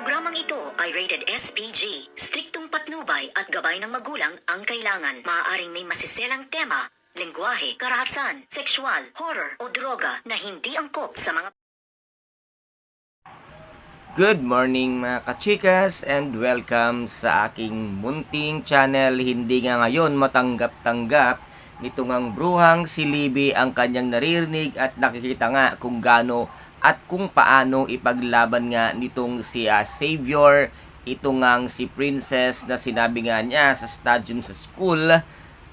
Programang ito ay rated SPG. Striktong patnubay at gabay ng magulang ang kailangan. Maaaring may masiselang tema, lengguwahe, karahasan, sexual, horror o droga na hindi angkop sa mga Good morning mga kachikas and welcome sa aking munting channel. Hindi nga ngayon matanggap-tanggap nitong ang bruhang si Libby ang kanyang naririnig at nakikita nga kung gaano at kung paano ipaglaban nga nitong si ah, Savior. Ito ngang si Princess na sinabi nga niya sa stadium sa school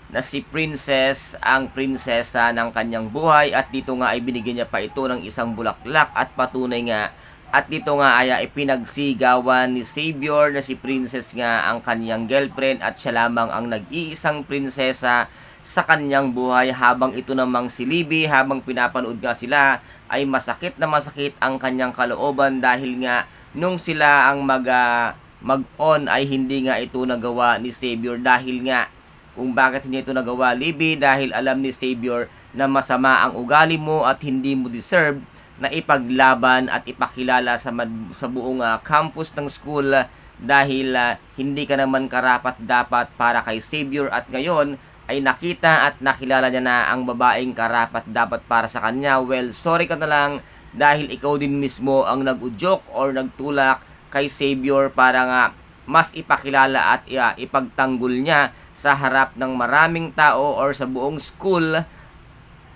na si Princess ang prinsesa ng kanyang buhay at dito nga ay binigyan niya pa ito ng isang bulaklak at patunay nga. At dito nga ay ipinagsigawan ni Savior na si Princess nga ang kanyang girlfriend at siya lamang ang nag-iisang prinsesa sa kanyang buhay habang ito namang si Libby habang pinapanood nga sila ay masakit na masakit ang kanyang kalooban dahil nga nung sila ang mag ah, mag-on ay hindi nga ito nagawa ni Savior dahil nga kung bakit hindi ito nagawa Libby dahil alam ni Savior na masama ang ugali mo at hindi mo deserve na ipaglaban at ipakilala sa sa buong ah, campus ng school ah, dahil ah, hindi ka naman karapat dapat para kay Savior. At ngayon ay nakita at nakilala niya na ang babaeng karapat dapat para sa kanya. Well, sorry ka na lang dahil ikaw din mismo ang nag-udyok or nagtulak kay Savior para nga mas ipakilala at ipagtanggol niya sa harap ng maraming tao or sa buong school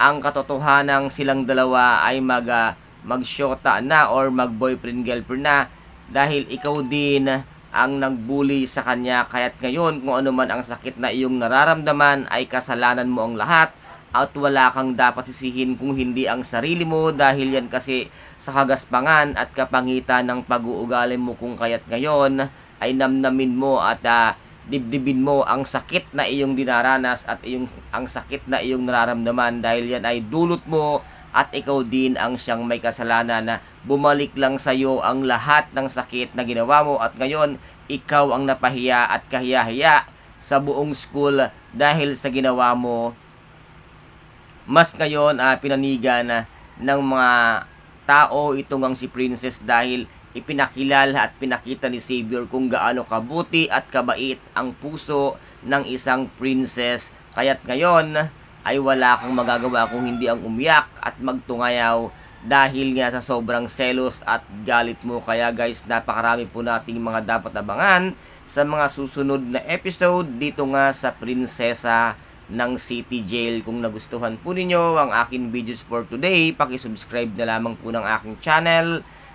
ang katotohanan silang dalawa ay mag ah, magsyota na or mag-boyfriend girlfriend na dahil ikaw din ang nagbully sa kanya. Kaya't ngayon kung ano man ang sakit na iyong nararamdaman ay kasalanan mo ang lahat at wala kang dapat sisihin kung hindi ang sarili mo dahil yan kasi sa kagaspangan at kapangitan ng pag-uugali mo kung kaya't ngayon ay namnamin mo at ah, dibdibin mo ang sakit na iyong dinaranas at iyong ang sakit na iyong nararamdaman dahil yan ay dulot mo at ikaw din ang siyang may kasalanan na bumalik lang sa iyo ang lahat ng sakit na ginawa mo. At ngayon ikaw ang napahiya at kahiya-hiya sa buong school dahil sa ginawa mo. Mas ngayon ah, pinanigan na ng mga tao itong ang si Princess dahil ipinakilala at pinakita ni Savior kung gaano kabuti at kabait ang puso ng isang princess. Kaya't ngayon ay wala kang magagawa kung hindi ang umiyak at magtungayaw dahil nga sa sobrang selos at galit mo. Kaya guys, napakarami po nating mga dapat abangan sa mga susunod na episode dito nga sa Prinsesa ng City Jail. Kung nagustuhan po ninyo ang aking videos for today, pakisubscribe na lamang po ng aking channel.